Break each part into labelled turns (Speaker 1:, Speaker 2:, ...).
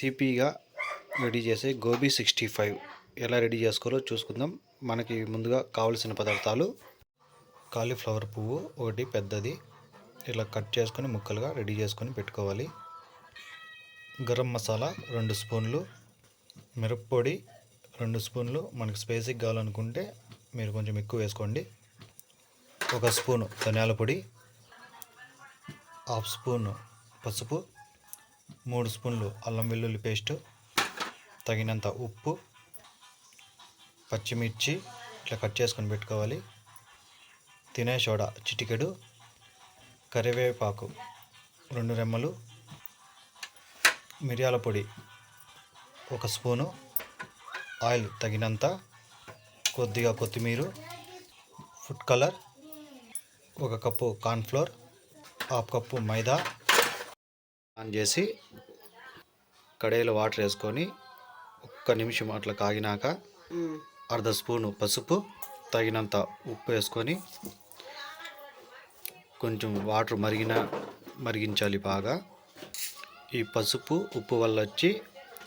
Speaker 1: సిపిగా ready చేసే gobi sixty five ఎలా ready చేసుకోవాలో చూసుకుందాం. మనకి ముందుగా కావలసిన పదార్థాలు కాలీఫ్లవర్ పువ్వు ఒకటి పెద్దది. ఇలా కట్ చేసుకొని ముక్కలుగా రెడీ చేసుకొని పెట్టుకోవాలి. గరం మసాలా రెండు స్పూన్లు మిరప్పొడి రెండు స్పూన్లు. మనకి స్పైసీకి కావాలనుకుంటే మీరు కొంచెం ఎక్కువ వేసుకోండి. ఒక స్పూను ధనియాల పొడి హాఫ్ స్పూన్ పసుపు మూడు స్పూన్లు అల్లం వెల్లుల్లి పేస్ట్ తగినంత ఉప్పు పచ్చిమిర్చి ఇట్లా కట్ చేసుకొని పెట్టుకోవాలి. తినే సోడా చిటికెడు కరివేపాకు రెండు రెమ్మలు మిరియాల పొడి ఒక స్పూను ఆయిల్ తగినంత కొద్దిగా కొత్తిమీర ఫుడ్ కలర్ ఒక cup cornflour half cup maida on చేసి కడాయిలో వాటర్ వేసుకొని ఒక్క నిమిషం అట్లా కాగినాక అర్ధ స్పూను పసుపు తగినంత ఉప్పు వేసుకొని కొంచెం వాటర్ మరిగిన మరిగించాలి బాగా. ఈ పసుపు ఉప్పు వల్ల వచ్చి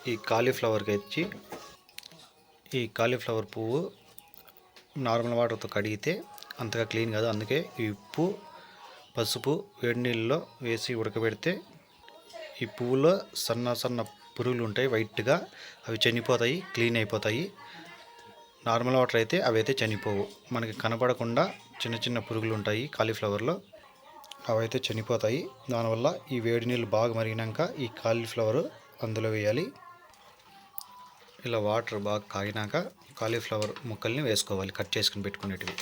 Speaker 1: ఈ కాలీఫ్లవర్కి వచ్చి ఈ కాలీఫ్లవర్ పువ్వు నార్మల్ వాటర్తో కడిగితే అంతగా క్లీన్ కాదు. అందుకే ఈ ఉప్పు పసుపు వేడి నీళ్ళలో వేసి ఉడకబెడితే ఈ పువ్వులో సన్న సన్న పురుగులు ఉంటాయి వైట్గా అవి చనిపోతాయి క్లీన్ అయిపోతాయి. నార్మల్ వాటర్ అయితే అవి అయితే చనిపోవు. మనకి కనపడకుండా చిన్న చిన్న పురుగులు ఉంటాయి కాలీఫ్లవర్లో. అవి అయితే చనిపోతాయి. దానివల్ల ఈ వేడి నీళ్ళు బాగా మరిగినాక ఈ కాలీఫ్లవర్ అందులో వేయాలి. ఇలా వాటర్ బాగా కాగినాక కాలీఫ్లవర్ ముక్కల్ని వేసుకోవాలి కట్ చేసుకుని పెట్టుకునేటివి.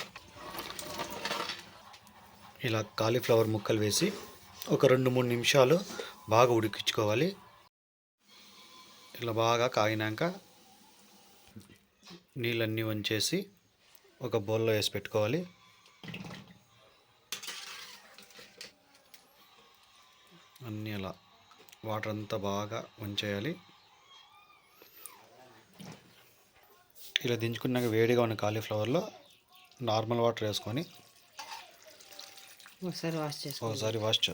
Speaker 1: ఇలా కాలీఫ్లవర్ ముక్కలు వేసి ఒక రెండు మూడు నిమిషాలు బాగా ఉడికించుకోవాలి. ఇలా బాగా కాగినాక నీళ్ళన్నీ వంచేసి ఒక బౌల్లో వేసి పెట్టుకోవాలి. అన్నీ అలా వాటర్ అంతా బాగా వంచేయాలి. ఇలా దించుకున్నాక వేడిగా ఉన్న కాలీఫ్లవర్లో నార్మల్ వాటర్ వేసుకొని
Speaker 2: ఒకసారి వాష్ చేసుకో
Speaker 1: ఒకసారి వాష్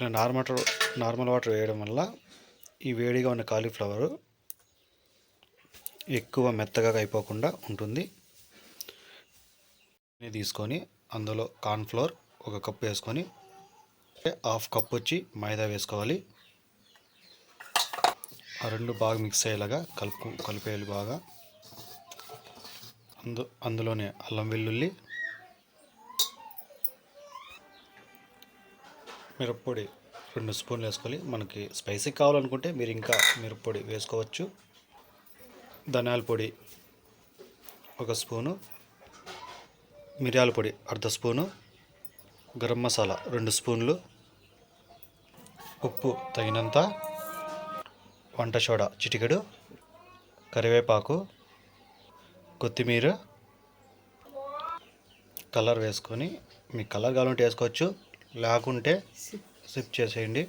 Speaker 1: ఇలా నార్మల్ నార్మల్ వాటర్ వేయడం వల్ల ఈ వేడిగా ఉన్న కాలీఫ్లవర్ ఎక్కువ మెత్తగా అయిపోకుండా ఉంటుంది. తీసుకొని అందులో కార్న్ఫ్లోర్ ఒక కప్పు వేసుకొని హాఫ్ కప్ వచ్చి మైదా వేసుకోవాలి. ఆ రెండు బాగా మిక్స్ అయ్యేలాగా కలుపు కలిపేయాలి బాగా. అందు అందులోనే అల్లం వెల్లుల్లి మిరప్పొడి రెండు స్పూన్లు వేసుకోవాలి మనకి స్పైసీ కావాలనుకుంటే మీరు ఇంకా మిరప్పొడి వేసుకోవచ్చు. ధనియాల పొడి ఒక స్పూను మిరియాల పొడి అర్ధ స్పూను గరం మసాలా రెండు స్పూన్లు ఉప్పు తగినంత వంట సోడా చిటికెడు కరివేపాకు కొత్తిమీర కలర్ వేసుకొని మీకు కలర్ కావాలంటే వేసుకోవచ్చు. లేకుంటే సిప్ చేసేయండి.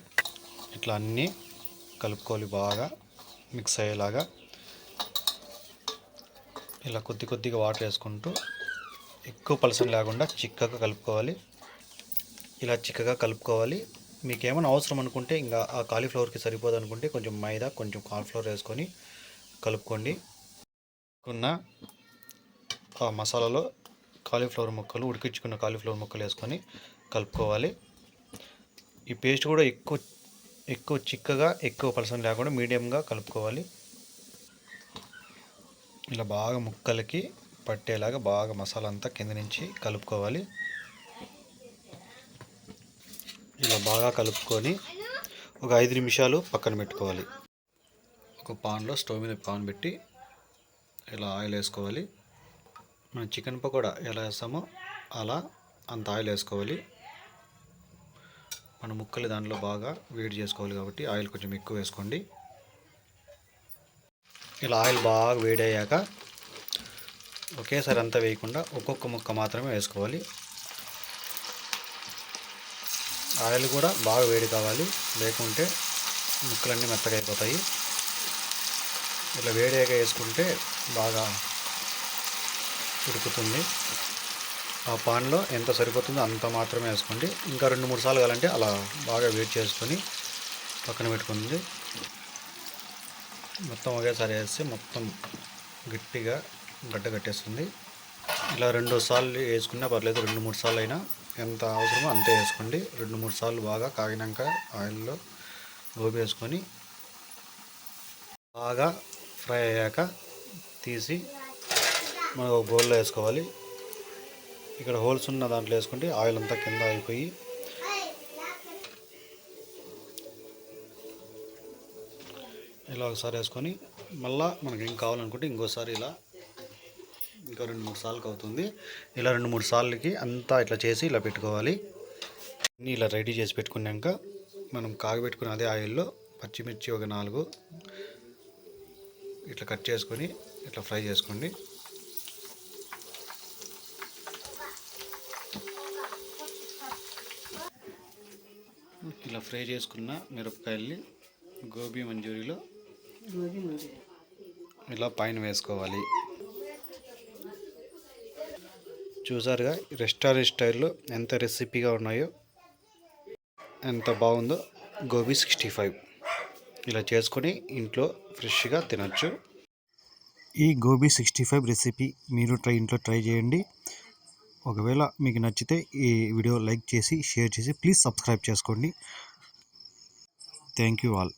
Speaker 1: ఇట్లా అన్నీ కలుపుకోవాలి బాగా మిక్స్ అయ్యేలాగా. ఇలా కొద్ది కొద్దిగా వాటర్ వేసుకుంటూ ఎక్కువ పలసన లేకుండా చిక్కగా కలుపుకోవాలి. ఇలా చిక్కగా కలుపుకోవాలి. మీకు ఏమైనా అవసరం అనుకుంటే ఇంకా ఆ కాలీఫ్లవర్కి సరిపోదు అనుకుంటే కొంచెం మైదా కొంచెం కార్న్ఫ్లవర్ వేసుకొని కలుపుకోండి. ఉన్న ఆ మసాలాలో కాలీఫ్లవర్ ముక్కలు ఉడికించుకున్న కాలీఫ్లవర్ ముక్కలు వేసుకొని కలుపుకోవాలి. ఈ పేస్ట్ కూడా ఎక్కువ ఎక్కువ చిక్కగా ఎక్కువ పలసం లేకుండా మీడియంగా కలుపుకోవాలి. ఇలా బాగా ముక్కలకి పట్టేలాగా బాగా మసాలా అంతా కింద నుంచి కలుపుకోవాలి. ఇలా బాగా కలుపుకొని ఒక ఐదు నిమిషాలు పక్కన పెట్టుకోవాలి. ఒక పాన్లో స్టవ్ మీద పాన్ పెట్టి ఇలా ఆయిల్ వేసుకోవాలి. మనం చికెన్ పకోడా ఎలా వేస్తామో అలా అంత ఆయిల్ వేసుకోవాలి. మన ముక్కలు దాంట్లో బాగా వేడి చేసుకోవాలి కాబట్టి ఆయిల్ కొంచెం ఎక్కువ వేసుకోండి. ఇలా ఆయిల్ బాగా వేడి అయ్యాక ఒకేసారి అంతా వేయకుండా ఒక్కొక్క ముక్క మాత్రమే వేసుకోవాలి. ఆయిల్ కూడా బాగా వేడి కావాలి లేకుంటే ముక్కలన్నీ మెత్తగా అయిపోతాయి. ఇట్లా వేడిగా వేసుకుంటే బాగా ఉడుకుతుంది. ఆ పాన్లో ఎంత సరిపోతుందో అంత మాత్రమే వేసుకోండి. ఇంకా రెండు మూడు సార్లు కావాలంటే అలా బాగా వేడి చేసుకొని పక్కన పెట్టుకుంది. మొత్తం ఒకేసారి వేస్తే మొత్తం గట్టిగా గడ్డ కట్టేస్తుంది. ఇలా రెండు సార్లు వేసుకున్నా పర్లేదు రెండు మూడు సార్లు అయినా ఎంత అవసరమో అంతే వేసుకోండి. రెండు మూడు సార్లు బాగా కాగినాక ఆయిల్లో గోబీ వేసుకొని బాగా ఫ్రై అయ్యాక తీసి మనం ఒక బౌల్లో వేసుకోవాలి. ఇక్కడ హోల్స్ ఉన్న దాంట్లో వేసుకుంటే ఆయిల్ అంతా కింద అయిపోయి ఇలా ఒకసారి వేసుకొని మళ్ళా మనకి ఏం కావాలనుకుంటే ఇంకోసారి ఇలా ఇంకా రెండు మూడు సార్లకి అవుతుంది ఇలా రెండు మూడు సార్లకి అంతా ఇట్లా చేసి ఇలా పెట్టుకోవాలి. అన్నీ ఇలా రెడీ చేసి పెట్టుకున్నాక మనం కాగబెట్టుకున్న అదే ఆయిల్లో పచ్చిమిర్చి ఒక నాలుగు ఇట్లా కట్ చేసుకొని ఇట్లా ఫ్రై చేసుకోండి. ఇలా ఫ్రై చేసుకున్న మిరపకాయల్ని
Speaker 2: గోబీ మంచూరియా
Speaker 1: ఇలా పైన వేసుకోవాలి. చూసారుగా రెస్టారెంట్ స్టైల్లో ఎంత రెసిపీగా ఉన్నాయో ఎంత బాగుందో గోబీ సిక్స్టీ ఫైవ్. ఇలా చేసుకొని ఇంట్లో ఫ్రెష్గా తినచ్చు. ఈ గోబీ సిక్స్టీ ఫైవ్ రెసిపీ మీరు ట్రై ఇంట్లో ట్రై చేయండి. ఒకవేళ మీకు నచ్చితే ఈ వీడియో లైక్ చేసి షేర్ చేసి ప్లీజ్ సబ్స్క్రైబ్ చేసుకోండి. Thank you all.